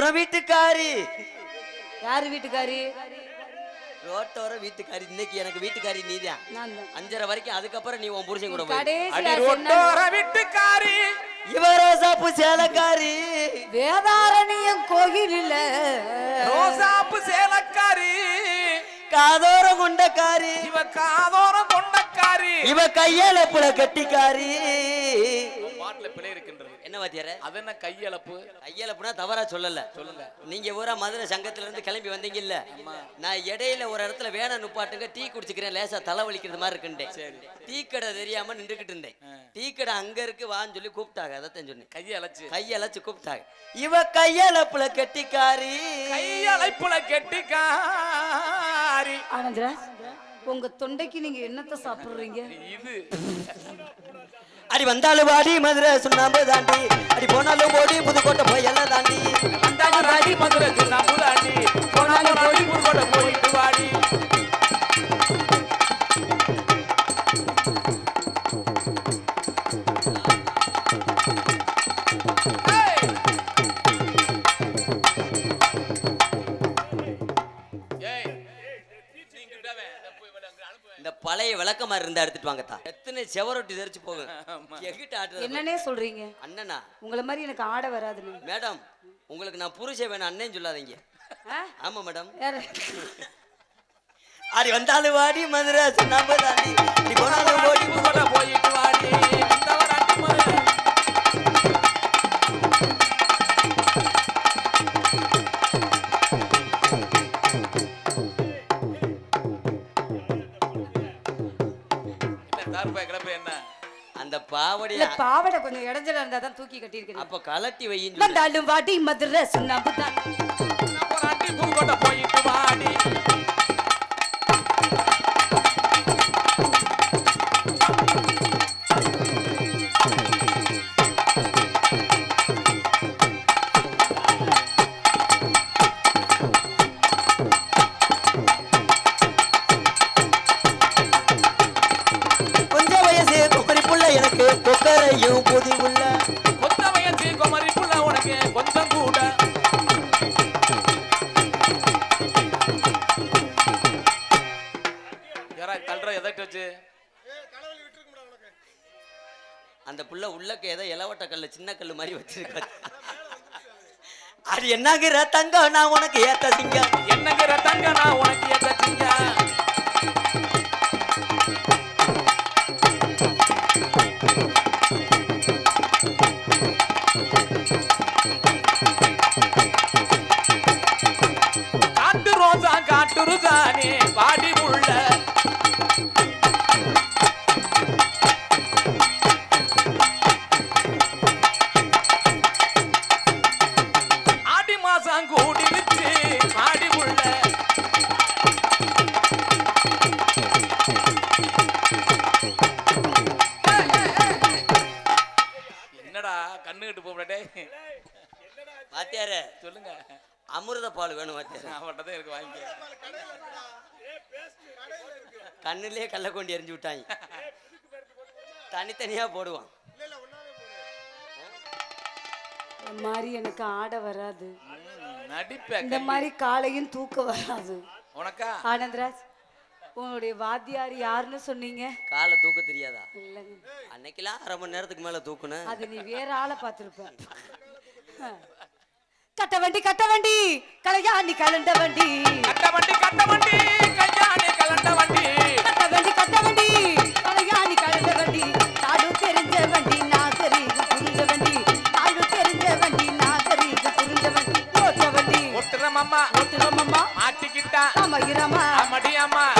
ரோட்டோர வீட்டுக்காரி. யாரு வீட்டுக்காரி? ரோட்டோர வீட்டுக்காரி. இன்னைக்கு எனக்கு வீட்டுக்காரி நீதான். அஞ்சரை வரைக்கும் அதுக்கப்புறம் நீ உன் புருஷன் கூட போய்? ரொட்டோர வீட்டுக்காரி. இவரோசாப்பு சேலக்காரி. வேதாரண்யம் கோயிலில். ரோசாப்பு சேலக்காரி. காதோர கொண்டக்காரி. இவ காதோரம் கொண்டக்காரி. இவ கையால புல கட்டிக்காரி. பாட்டுல பிழை இருக்கின்றது. என்ன வாத்தியார? அது என்ன கையளப்பு? கையலப்புனா தவறா சொல்லல. சொல்லுங்க. நீங்க ஊரா மதுரை சங்கத்துல இருந்து கிளம்பி வந்தீங்க இல்ல நான் இடையில ஒரு இடத்துல வேணா நுப்பாட்டுங்க டீ குடிச்சுக்கிறேன் லேசா தலை வலிக்கிறது மாதிரி இருக்குண்டேன். டீ கடை தெரியாம நின்றுகிட்டு இருந்தேன். டீ கடை அங்க இருக்கு வான்னு சொல்லி கூப்பிட்டாங்க அதைத்தான் சொன்னேன். கையழைச்சு கையழைச்சு கூப்பிட்டாங்க. இவ கையலப்புல கட்டிக்காரி. கையழைப்புல கெட்டிக்காரி. ஆனந்தராஜ் உங்க தொண்டைக்கு நீங்க என்னத்த சாப்பிடுறீங்க? இது. அடி வந்தாலும் வாடி மதுரை சுண்ணாம்பு தாண்டி. அடி போனாலும் ஓடி புதுக்கோட்டை போய் எல்லாம் தாண்டி. வந்தாலும் ராடி மதுரை தாண்டி. போனாலும் ஓடி புதுக்கோட்டை போயிட்டு வாடி விளக்கமா இருந்தா எடுத்துட்டு வாங்கத்தா. எத்தனை செவரொட்டி தெரிச்சு போகும் என்னன்னே சொல்றீங்க? அண்ணனா. உங்களை மாதிரி எனக்கு ஆட வராதுன்னு. மேடம் உங்களுக்கு நான் புருஷன் வேணும் அண்ணன் சொல்லாதீங்க? ஆமா மேடம். யாரு? அடி வந்தாலும் வாடி மதுரை சுண்ணாம்பு தாண்டி போனாலும் போயிட்டு வாடி. தார்பாய் கிளப்பு என்ன? அந்த பாவடி இல்ல பாவாடை கொஞ்சம் இடைஞ்சலா இருந்தா தான் தூக்கி கட்டியிருக்கேன் அப்ப கலட்டி சொல்லு. வந்தாலும் வாடி மதுரை சுண்ணாம்பு தான் போயிட்டு எதாட்டு வச்சு? அந்த புள்ள உள்ளக்க ஏதோ இளவட்ட கல்லு சின்ன கல்லு மாதிரி வச்சிருக்காரு அது என்னங்கிற தங்கம் நான் உனக்கு ஏத்த சிங்கம் என்னங்கிற தங்க நான் உனக்கு எதாச்சுங்க காட்டு அமிர்த பால் வேணும் வாத்தியார அவன்கிட்ட தான் இருக்கு வாங்கிக்க. கண்ணுலயே கள்ள கொண்டு எரிஞ்சு விட்டாங்க. தனித்தனியா போடுவான். இந்த மாதிரி எனக்கு ஆட வராது. நடிப்ப இந்த மாதிரி காலையும் தூக்க வராது. உனக்கா? ஆனந்தராஜ் உங்களுடைய வாத்தியார் யாருன்னு சொன்னீங்க? காலை தூக்க தெரியாதா? இல்லைங்க. அன்னைக்கெல்லாம் அரை மணி நேரத்துக்கு மேல தூக்குனேன் அது நீ வேற ஆளை பார்த்திருப்ப. கட்ட வண்டி கட்ட வண்டி கலையாண்டி கலண்ட வண்டி. கட்ட வண்டி கட்ட வண்டி கையாணி கலண்ட வண்டி. கட்ட வண்டி கட்ட வண்டி கலையாண்டி கலண்ட வண்டி. நாடு தெரிஞ்ச வண்டி நாகரீக புரிஞ்ச வண்டி. நாடு தெரிஞ்ச வண்டி நாகரீக புரிஞ்ச வண்டி. ஓட்ட வண்டி. ஒட்டுறமம்மா ஓட்டுறமம்மா மாட்டிக்கிட்டா. ராமகிராமா மடியம்மா ஓட்ட வண்டி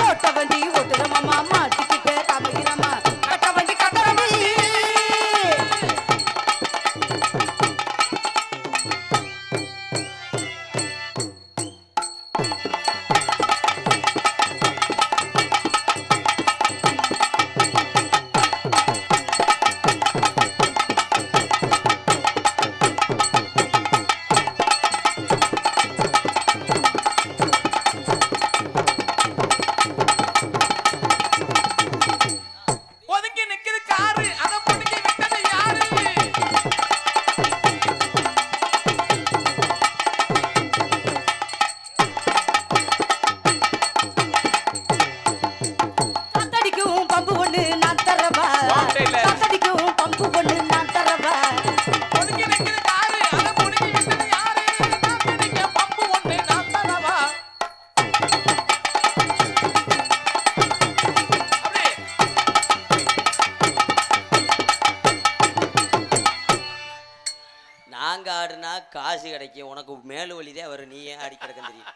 மேலு வழிதான் வரும் நீ ஏன் ஆடி கிடக்க தெரியும்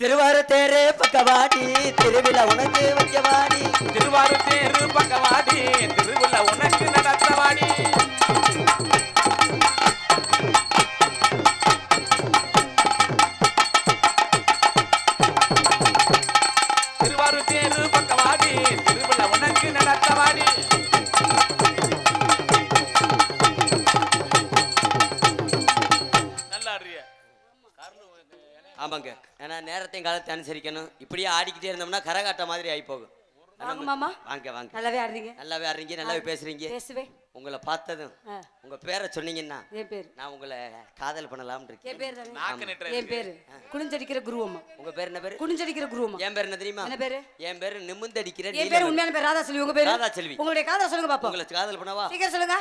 திருவாரு தேரு பக்கவாடி திருவிழா உனக்கு வைக்கவாடி. திருவாரு தேரு பக்கவாடி திருவிழா உனக்கு நடத்தவாடி அனுசரிக்கணும். இப்படியே ஆடிக்கிட்டே இருந்தோம்னா கரகாட்ட மாதிரி ஆகி போகும் வாங்க மாமா. வாங்க வாங்க. நல்லாவே ஆடுறீங்க. நல்லாவே ஆடுறீங்க நல்லாவே பேசுறீங்க. பேசுவே. உங்களை பார்த்ததும் உங்க பேரை சொன்னீங்கன்னா என் பேரு. நான் உங்களை காதல் பண்ணலாம்னு என் இருக்கேன் பேர் தானே? நாக்கு நெட்டுற என் பேரு. குனிஞ்சடிக்கிற குருவம்மா உங்க பேர் என்ன பேரு? குனிஞ்சடிக்கிற குருவம்மா என் பேர் என்ன தெரியுமா? என்ன பேரு? என் பேரு நிமிந்தடிக்கிற என் பேரு நீலமணி. உண்மையான பேர். ராதா செல்வி உங்க பேரு? ராதா செல்வி. உங்களுடைய காதல சொல்லுங்க பாப்போம். உங்களை காதல் பண்ணவா? சீக்கிரம் சொல்லுங்க.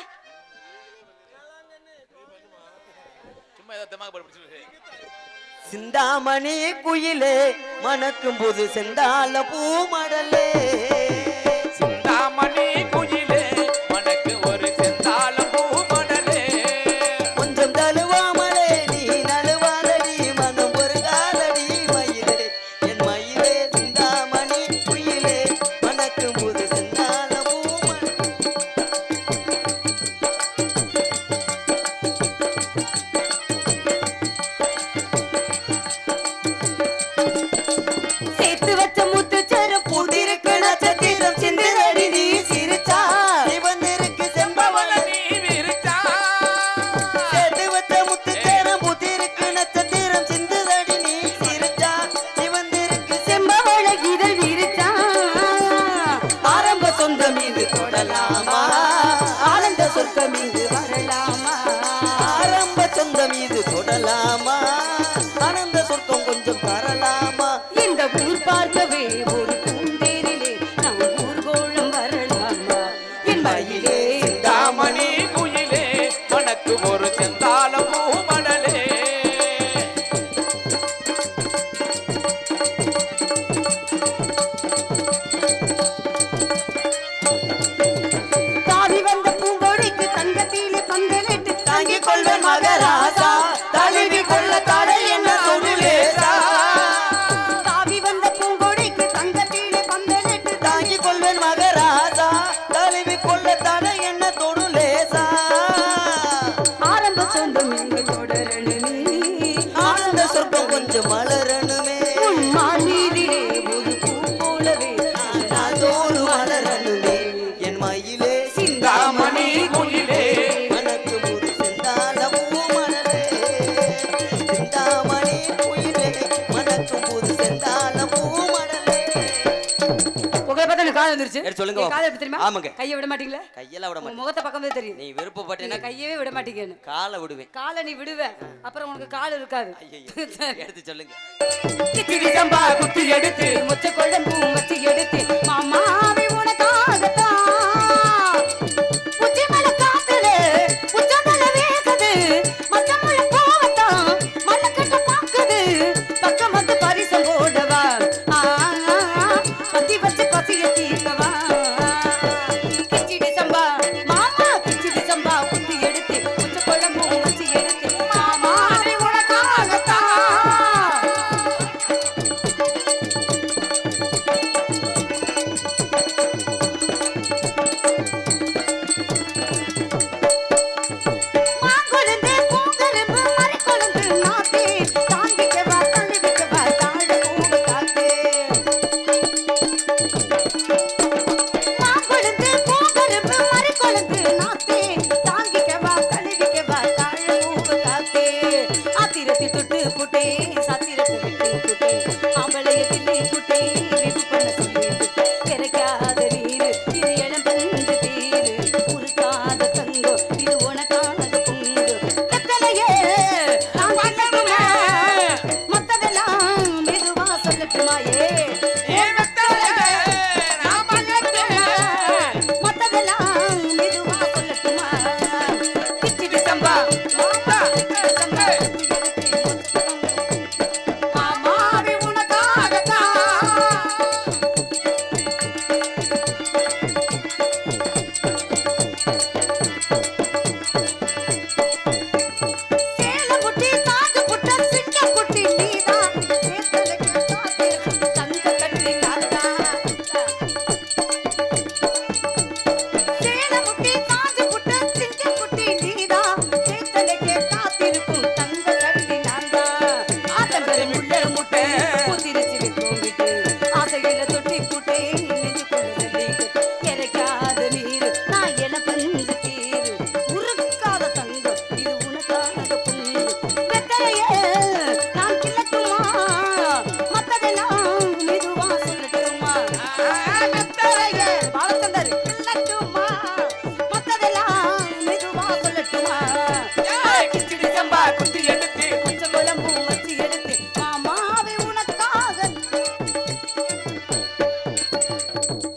சும்மா ஏதோ திமாக படிச்சு சிந்தாமணி குயிலே மணக்கும் போது செந்தால பூமா வந்து வரலாமா? ஆரம்ப சொந்தம் இது தொடலாமா? ஆரம்ப சரி, சொல்லுங்க கால் எப்படி தெரியுமா? ஆமாங்க. கையை விட மாட்டீங்களா? கையெல்லாம் விட மாட்டேன். முகத்தை பக்கமே தெரியும் நீ விருப்பப்பட்டேன்னா கையவே விட மாட்டீங்கன்னு. காலை விடுவேன். காலை நீ விடுவ. அப்புறம் உனக்கு கால் இருக்காது. எடுத்து சொல்லுங்க. குத்தி எடுத்து முச்ச குழம்பு எடுத்து Yeah.